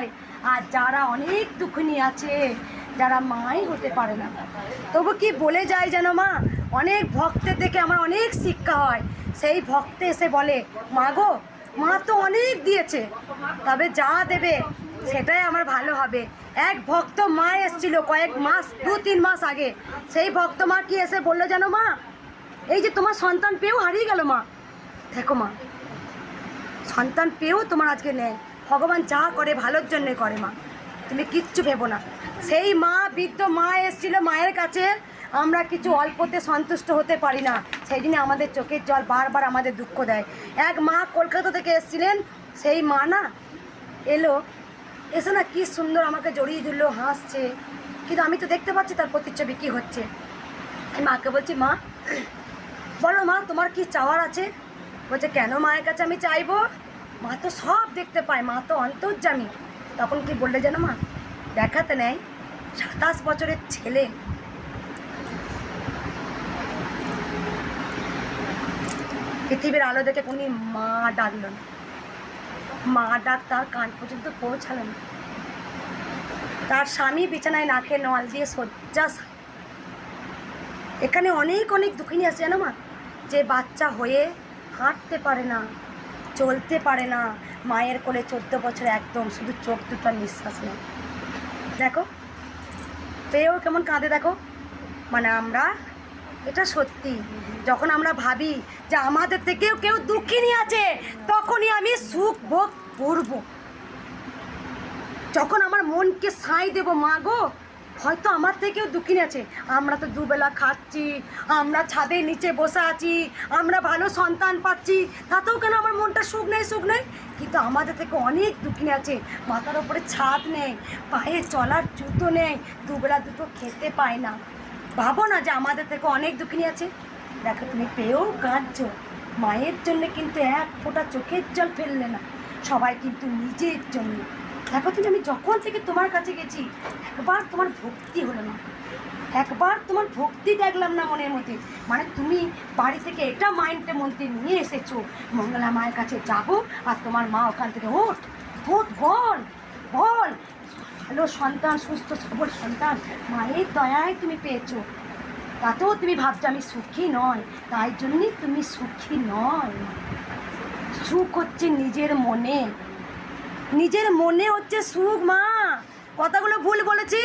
যায় আর যারা অনেক দুঃখিনী আছে, যারা মাই হতে পারে না। তবু কি বলে যায় যেন মা? অনেক ভক্তের দেখে আমার অনেক শিক্ষা হয়। সেই ভক্তে এসে বলে, মা গো, মা তো অনেক দিয়েছে। তবে যা দেবে, সেটাই আমার ভালো হবে। এক ভক্ত মা এসেছিল কয়েক মাস, দু, তিন মাস আগে। সেই ভক্ত মা কি এসে বলল যেন মা? এই যে তোমার সন্তান পেয়েও হারিয়ে গেল মা। দেখো মা, সন্তান পেয়েও তোমার আজকে নেই। ভগবান যা করে ভালোর জন্যে করে মা। তুমি কিচ্ছু ভেবো না। সেই মা, বৃদ্ধ মা এসেছিল মায়ের কাছে। আমরা কিছু অল্পতে সন্তুষ্ট হতে পারি না। সেই দিনে আমাদের চোখের জল বারবার আমাদের দুঃখ দেয়। এক মা কলকাতা থেকে এসেছিলেন। সেই মা না এলো। এসে না, কী সুন্দর আমাকে জড়িয়ে দিল হাসছে। কিন্তু আমি তো দেখতে পাচ্ছি তার প্রতিচ্ছবি কী হচ্ছে। আমি মাকে বলছি, মা, বলো মা, তোমার কি চাওয়ার আছে? বলছে, কেন মায়ের কাছে আমি চাইব? মা তো সব দেখতে পায়, মা তো অন্তর্জামী। তখন কি বললে যেন মা? দেখাতে নেয় সাতাশ বছরের ছেলে। পৃথিবীর আলো দেখে উনি মা ডাকল না। মা ডাক তার কান পর্যন্ত পৌঁছালো না। তার স্বামী বিছানায় নাকে নল দিয়ে শয্যা এখানে অনেক অনেক দুঃখিনী আছে জানো মা? যে বাচ্চা হয়ে হাঁটতে পারে না। চলতে পারে না। মায়ের কোলে চোদ্দ বছর একদম, শুধু চোখ দুটো আর নিঃশ্বাস নেই। দেখো, পেয়েও কেমন কাঁদে, দেখো। মানে আমরা, এটা সত্যি। যখন আমরা ভাবি যে আমাদের থেকেও কেউ দুঃখিনী আছে, তখনই আমি সুখ ভোগ করব। যখন আমার মনকে সাই দেব, মা গো হয়তো আমার থেকেও দুঃখিনী আছে। আমরা তো দুবেলা খাচ্ছি, আমরা ছাদের নিচে বসে আছি, আমরা ভালো সন্তান পাচ্ছি, তাতেও কেন আমার মনটা সুখ নেই সুখ নেই? কিন্তু আমাদের থেকে অনেক দুঃখিনী আছে। মাথার ওপরে ছাদ নেই, পায়ে চলার জুতো নেই, দুবেলা দুটো খেতে পায় না। ভাবো না যে আমাদের থেকে অনেক দুঃখিনী আছে। দেখো, তুমি পেয়েও কাঁদছো। মায়ের জন্য কিন্তু এক ফোঁটা চোখের জল ফেললে না। সবাই কিন্তু নিজের জন্য। দেখো তুমি, আমি যখন থেকে তোমার কাছে গেছি, একবার তোমার ভক্তি হলো না। একবার তোমার ভক্তি দেখলাম না মনের মধ্যে। মানে তুমি বাড়ি থেকে এটা মাইন্ডের মধ্যে নিয়ে এসেছ, মঙ্গলা মায়ের কাছে যাব আর তোমার মা ওখান থেকে, ওঠ ওঠ, বল বল। ভালো সন্তান, সুস্থ, সবল সন্তান, মায়ের দয়ায় তুমি পেয়েছ। তাতেও তুমি ভাবছ আমি সুখী নয়, তাই জন্যই তুমি সুখী নয়। সুখ হচ্ছে নিজের মনে। নিজের মনে হচ্ছে সুখ, মা। কথাগুলো ভুল বলেছি?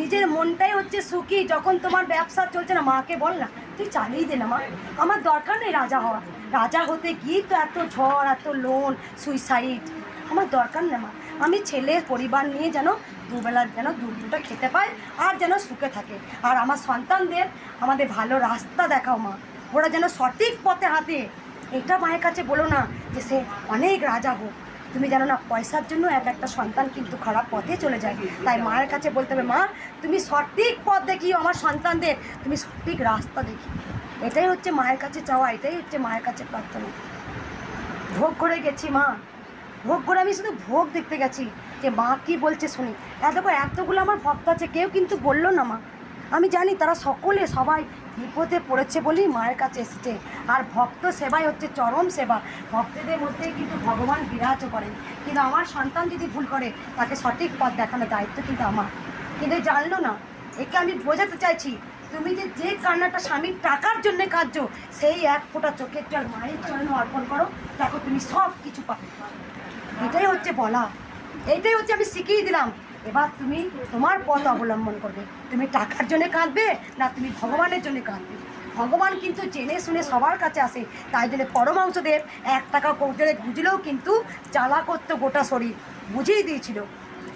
নিজের মনটাই হচ্ছে সুখী যখন তোমার ব্যবসা চলছে না। মাকে বল না, তুই চালিয়ে দে না, মা। আমার দরকার নেই রাজা হওয়া রাজা হতে গিয়ে তো এত ঝড়, এত লোন সুইসাইড আমার দরকার নেই মা। আমি ছেলের পরিবার নিয়ে যেন দুবেলা যেন দু দুটো খেতে পায় আর যেন সুখে থাকে। আর আমার সন্তানদের আমাদের ভালো রাস্তা দেখাও, মা। ওরা যেন সঠিক পথে হাতে এটা মায়ের কাছে বলো না যে সে অনেক রাজা হোক। তুমি জানো না, পয়সার জন্য এক একটা সন্তান কিন্তু খারাপ পথে চলে যায়। তাই মায়ের কাছে বলতে হবে, মা, তুমি সঠিক পথ দেখিও আমার সন্তানদের। তুমি সঠিক রাস্তা দেখি এটাই হচ্ছে মায়ের কাছে চাওয়া, এটাই হচ্ছে মায়ের কাছে প্রার্থনা। ভোগ করে গেছি, মা। ভোগ করে আমি শুধু ভোগ দেখতে গেছি যে মা কি বলছে শুনি। এত এতগুলো আমার ভক্ত আছে, কেউ কিন্তু বলল না, মা। আমি জানি তারা সকলে সবাই বিপদে পড়েছে বলেই মায়ের কাছে এসেছে। আর ভক্ত সেবাই হচ্ছে চরম সেবা। ভক্তদের মধ্যে কিন্তু ভগবান বিরাজও করেন। কিন্তু আমার সন্তান যদি ভুল করে, তাকে সঠিক পথ দেখানোর দায়িত্ব কিন্তু আমার। কিন্তু জানলো না। একে আমি বোঝাতে চাইছি, তুমি যে যে কান্নাটা স্বামীর টাকার জন্য কাঁদছো, সেই এক ফোঁটা চোখের জল মায়ের জন্য অর্পণ করো, দেখো তুমি সব কিছু পাবে। এটাই হচ্ছে বলা। এটাই হচ্ছে আমি শিখিয়ে দিলাম। এবার তুমি তোমার পথ অবলম্বন করবে। তুমি টাকার জন্য কাঁদবে না তুমি ভগবানের জন্য কাঁদবে। ভগবান কিন্তু জেনে শুনে সবার কাছে আসে। তাই জন্য পরমাংশদেব এক টাকা কৌজলে বুঝলেও কিন্তু জ্বালা করতো গোটা শরীর। বুঝিয়ে দিয়েছিল।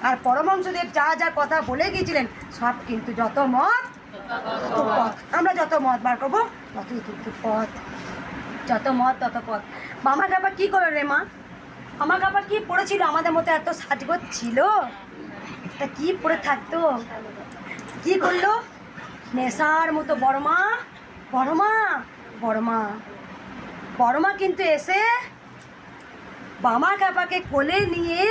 আর পরমাংশদেব যা যা কথা বলে গিয়েছিলেন, সব কিন্তু যত মত পথ। আমরা যত মত বার করব, ততই কিন্তু পথ। যত মত, তত পথ। মামা কাপা কী করে রে মা? মামা কাপা কী পড়েছিল? আমাদের মতো এত সাজগোজ ছিল? তা কি পড়ে থাকতো? কি করল? নেশার মতো বড়মা বড়মা বড়মা বড়মা কিন্তু এসে বামা খাপাকে কোলে নিয়ে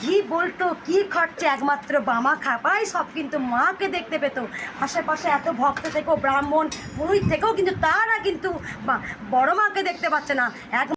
কি বলতো, কি খরচে একমাত্র বামা খাপাই সব কিন্তু মাকে দেখতে পেত। আশেপাশে এত ভক্ত থেকেও ব্রাহ্মণ পুরোহিত থেকেও কিন্তু তারা কিন্তু বড় মাকে দেখতে পাচ্ছে না। এক